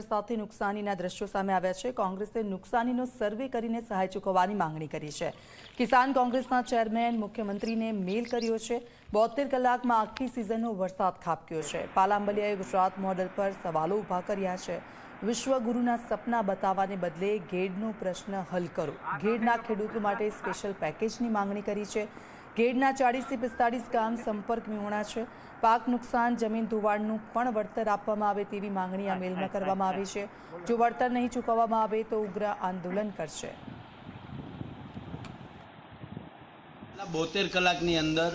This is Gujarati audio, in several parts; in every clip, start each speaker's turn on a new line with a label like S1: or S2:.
S1: વરસાદથી નુકસાનીના દ્રશ્યો સામે આવ્યા છે. કોંગ્રેસે નુકસાનીનો સર્વે કરીને સહાય ચૂકવવાની માંગણી કરી છે. કિસાન કોંગ્રેસના ચેરમેન મુખ્યમંત્રીને મેલ કર્યો છે. બોતેર કલાકમાં આખી સિઝનનો વરસાદ ખાબક્યો છે. પાલાંબલિયાએ ગુજરાત મોડલ પર સવાલો ઊભા કર્યા છે. વિશ્વગુરુના સપના બતાવવાને બદલે ઘેડનો પ્રશ્ન હલ કરો. ઘેડના ખેડૂતો માટે સ્પેશિયલ પેકેજની માંગણી કરી છે. ગેડના ચાળીસથી પિસ્તાળીસ ગામ સંપર્ક વિહોણા છે. પાક નુકસાન જમીન ધોવાણનું પણ વળતર આપવામાં આવે તેવી માંગણી આ મેલમાં કરવામાં આવી છે. જો વળતર નહીં ચૂકવવામાં આવે તો ઉગ્ર આંદોલન કરશે.
S2: બોતેર કલાકની અંદર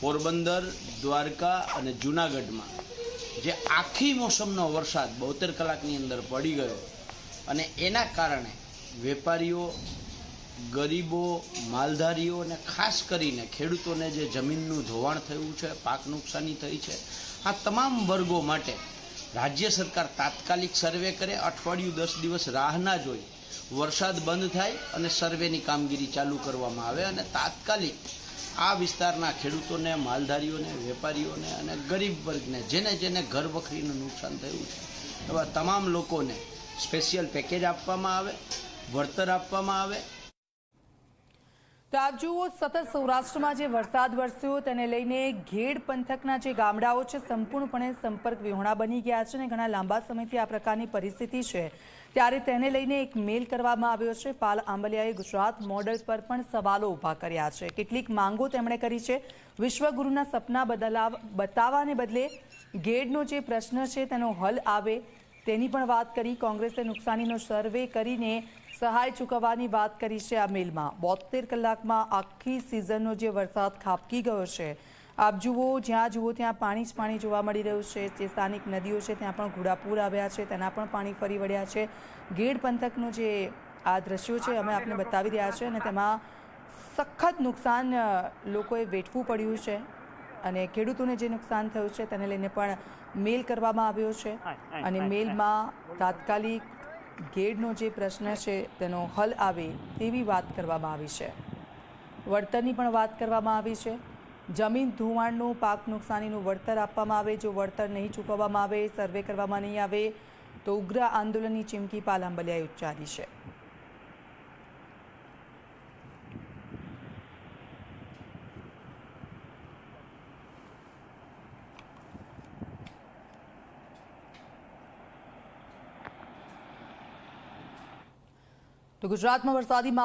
S2: પોરબંદર દ્વારકા અને જૂનાગઢમાં જે આખી મોસમનો વરસાદ બોતેર કલાકની અંદર પડી ગયો અને એના કારણે વેપારીઓ ગરીબો, માલધારીઓ અને ખાસ કરીને ખેડૂતોને જે જમીનનું ધોવાણ થયું છે, પાક નુકસાની થઈ છે, આ તમામ વર્ગો માટે રાજ્ય સરકાર તાત્કાલિક સર્વે કરે, અઠવાડિયું દસ દિવસ રાહ ના જોઈ. વરસાદ બંધ થાય અને સર્વેની કામગીરી ચાલુ કરવામાં આવે અને તાત્કાલિક આ વિસ્તારના ખેડૂતોને, માલધારીઓને, વેપારીઓને અને ગરીબ વર્ગને, જેને જેને ઘર વખરીનું નુકસાન થયું છે, એવા તમામ લોકોને સ્પેશિયલ પેકેજ આપવામાં આવે, વળતર આપવામાં આવે
S1: તો આપ જુઓ, સતત સૌરાષ્ટ્રમાં જે વરસાદ વરસ્યો, તેને લઈને ઘેડ પંથકના જે ગામડાઓ છે, સંપૂર્ણપણે સંપર્ક વિહોણા બની ગયા છે અને ઘણા લાંબા સમયથી આ પ્રકારની પરિસ્થિતિ છે. ત્યારે તેને લઈને એક મેલ કરવામાં આવ્યો છે. પાલ આંબલિયાએ ગુજરાત મોડલ પર પણ સવાલો ઊભા કર્યા છે. કેટલીક માંગો તેમણે કરી છે. વિશ્વગુરુના સપના બદલાવ બતાવવાને બદલે ઘેડનો જે પ્રશ્ન છે, તેનો હલ આવે. તેની પણ વાત કરી, કોંગ્રેસે નુકસાનીનો સર્વે કરીને સહાય ચૂકવવાની વાત કરી છે આ મેલમાં. બોતેર કલાકમાં આખી સિઝનનો જે વરસાદ ખાબકી ગયો છે, આપ જુઓ, જ્યાં જુઓ ત્યાં પાણી જ પાણી જોવા મળી રહ્યું છે. જે સ્થાનિક નદીઓ છે ત્યાં પણ ઘોડાપૂર આવ્યા છે, તેના પણ પાણી ફરી વળ્યા છે. ગેડ પંથકનું જે આ દ્રશ્યો છે, અમે આપને બતાવી રહ્યા છે અને તેમાં સખત નુકસાન લોકોએ વેઠવું પડ્યું છે. અને ખેડૂતોને જે નુકસાન થયું છે તેને લઈને પણ મેલ કરવામાં આવ્યો છે. અને મેલમાં તાત્કાલિક ગેડનો જે પ્રશ્ન છે તેનો હલ આવે તેવી વાત કરવામાં આવી છે. વળતરની પણ વાત કરવામાં આવી છે. જમીન ધોવાણનું પાક નુકસાનીનું વળતર આપવામાં આવે. જો વળતર નહીં ચૂકવવામાં આવે સર્વે કરવામાં નહીં આવે તો ઉગ્ર આંદોલનની ચીમકી પાલાંબલિયાએ ઉચ્ચારી છે. તો ગુજરાતમાં વરસાદી